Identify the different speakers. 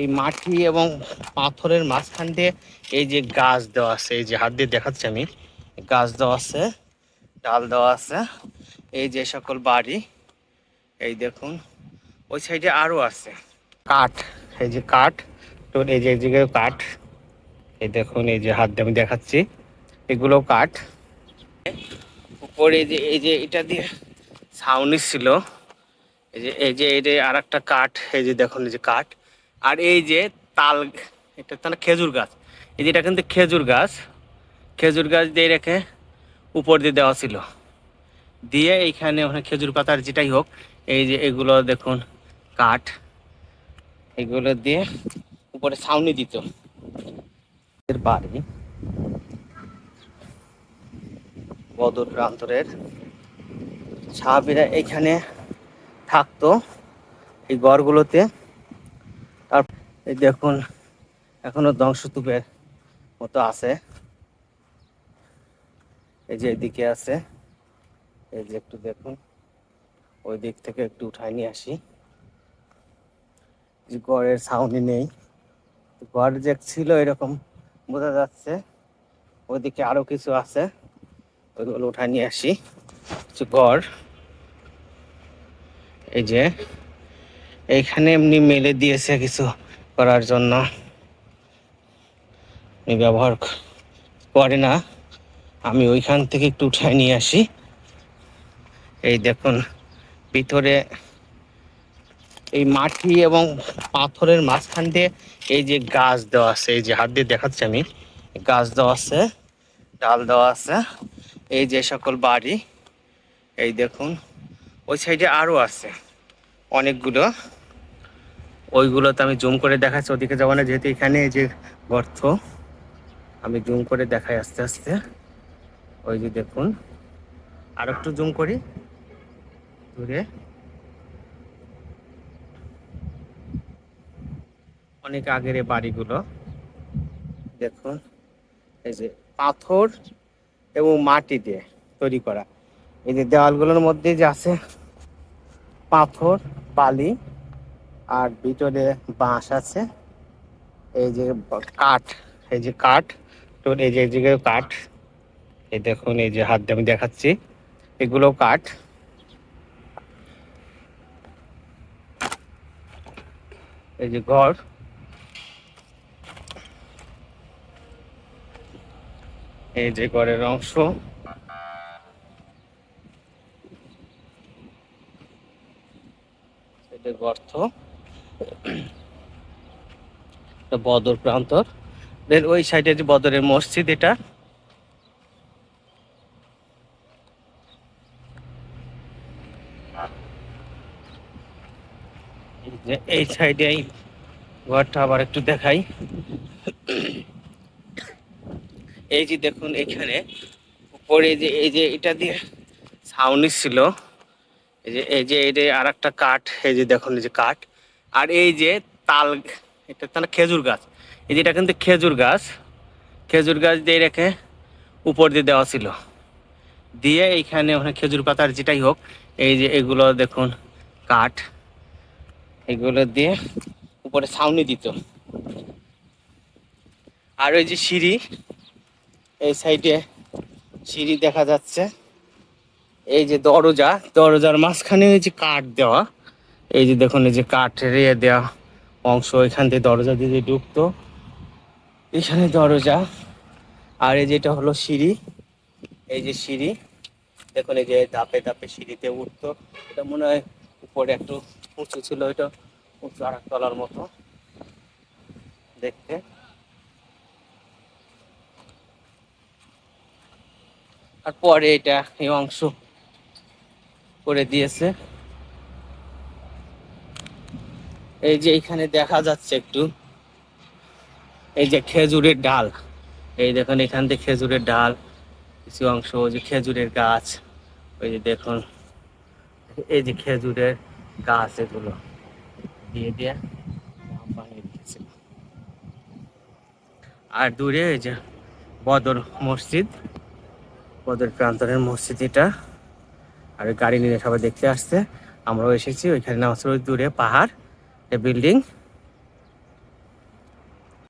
Speaker 1: এই মাটি এবং পাথরের মাঝখান দিয়ে এই যে গাছ দেওয়া আছে, এই যে হাত দিয়ে দেখাচ্ছি আমি। গাছ দেওয়া আছে, ডাল দেওয়া আছে, এই যে সকল বাড়ি, এই দেখুন, ওই সাইডে আরও আছে। কাঠ, এই যে কাঠ তো এই যে, এই জায়গায় কাঠ, এই দেখুন, এই যে হাত দিয়ে আমি দেখাচ্ছি এগুলো কাঠ। উপরে যে, এই যে এটা দিয়ে ছাউনি ছিল, এই যে এই যে যে আর একটা কাঠ, এই যে দেখুন, এই যে কাঠ। আর এই যে তাল, এটা তো না খেজুর গাছ। এই যে এটা কিন্তু খেজুর গাছ। খেজুর গাছ দিয়ে রেখে উপর দিয়ে দেওয়া ছিল। দিয়ে এইখানে ওখানে খেজুর পাতার যেটাই হোক, এই যে এগুলো দেখুন, কাঠ, এগুলো দিয়ে উপরে ছাউনি দিত। বাড়ি বদর প্রান্তরের সাহাবিরা এখানে থাকতো। এই গড়গুলোতে তার এই দেখুন, এখনও ধ্বংসস্তূপের মতো আছে। এই যে এদিকে আছে, এই যে একটু দেখুন, ওই দিক থেকে একটু উঠায় নিয়ে আসি। যে গড়ের ছাউনি নেই। গড় যে ছিল এরকম, বোঝা যাচ্ছে। ওইদিকে আরও কিছু আছে, ওইগুলো উঠায় নিয়ে আসি। গড় এই যে এইখানে এমনি মেলে দিয়েছে কিছু করার জন্য। ব্যবহার করে না। আমি ওইখান থেকে একটু উঠায় নিয়ে আসি। এই দেখুন, ভিতরে এই মাটি এবং পাথরের মাঝখান দিয়ে এই যে গাছ দেওয়া আছে, এই যে হাত দিয়ে দেখাচ্ছি আমি। গাছ দেওয়া আছে, ডাল দেওয়া আছে, এই যে সকল বাড়ি, এই দেখুন, ওই সাইডে আরও আছে অনেকগুলো। ওইগুলোতে আমি জুম করে দেখাচ্ছি। ওদিকে যাব না, যেহেতু এখানে যে গর্ত, আমি জুম করে দেখাই আস্তে আস্তে। ওই যে দেখুন আর একটু জুম করি। দূরে। অনেক আগের বাড়িগুলো। দেখুন, এই যে পাথর এবং মাটি দিয়ে তৈরি করা। এই যে দেওয়ালগুলোর মধ্যে যে আছে পাথর, বালি আর ভিতরে বাঁশ আছে। এই যে কাঠ, এই যে কাঠ, তো এই যে জায়গায় কাঠ। এই দেখুন, এই যে হাত দিয়ে আমি দেখাচ্ছি। এগুলো কাঠ। এই যে ঘর। এই যে ঘরের অংশ। এটা এটা বদর প্রান্তর। এর ওই সাইডে যে বদরের মসজিদ এটা। এই সাইডে এই ঘরটা আবার একটু দেখাই। এই যে দেখুন এখানে, উপরে যে এই যে এটা দিয়ে ছাউনি ছিল, এই যে এই যে যে আর একটা কাঠ, এই যে দেখুন এই যে কাঠ। আর এই যে তাল, এটা তো না খেজুর গাছ। এই যে এটা কিন্তু খেজুর গাছ। খেজুর গাছ দিয়ে রেখে উপর দিয়ে দেওয়া ছিল। দিয়ে এইখানে ওখানে খেজুর পাতার যেটাই হোক, এই যে এগুলো দেখুন, কাঠ, এগুলো দিয়ে উপরে ছাউনি দিত। আর ওই যে সিঁড়ি, এই সাইডে সিঁড়ি দেখা যাচ্ছে। এই যে দরজা, দরজার মাঝখানে ওই যে কাঠ দেওয়া। এই যে দেখুন, এই যে কাঠের ইয়ে দেওয়া অংশ, এখান থেকে দরজা দিয়ে ঢুকতো, এখানে দরজা। আর এই যেটা হলো সিঁড়ি, এই যে সিঁড়ি, দেখুন এই যে ধাপে ধাপে সিঁড়িতে উঠতো। এটা মনে হয় উপরে একটু উঁচু ছিল, এটা উঁচু আর তলার মতো, দেখতে। আর পরে এটা এই অংশ করে দিয়েছে। এই যে এখানে দেখা যাচ্ছে একটু। এই যে খেজুরের ডাল। এই দেখুন, এখান থেকে খেজুরের ডাল, কিছু অংশ, ওই যে খেজুরের গাছ। ওই যে দেখুন, এই যে খেজুরের গাছ এগুলো। দিয়ে দিয়ে আর দূরে ওই যে বদর মসজিদ, বদর প্রান্তরের মসজিদ এটা। আর গাড়ি নিয়ে সবাই দেখতে আসছে। আমরাও এসেছি, ওইখানে নামাজ দূরে পাহাড়। a building.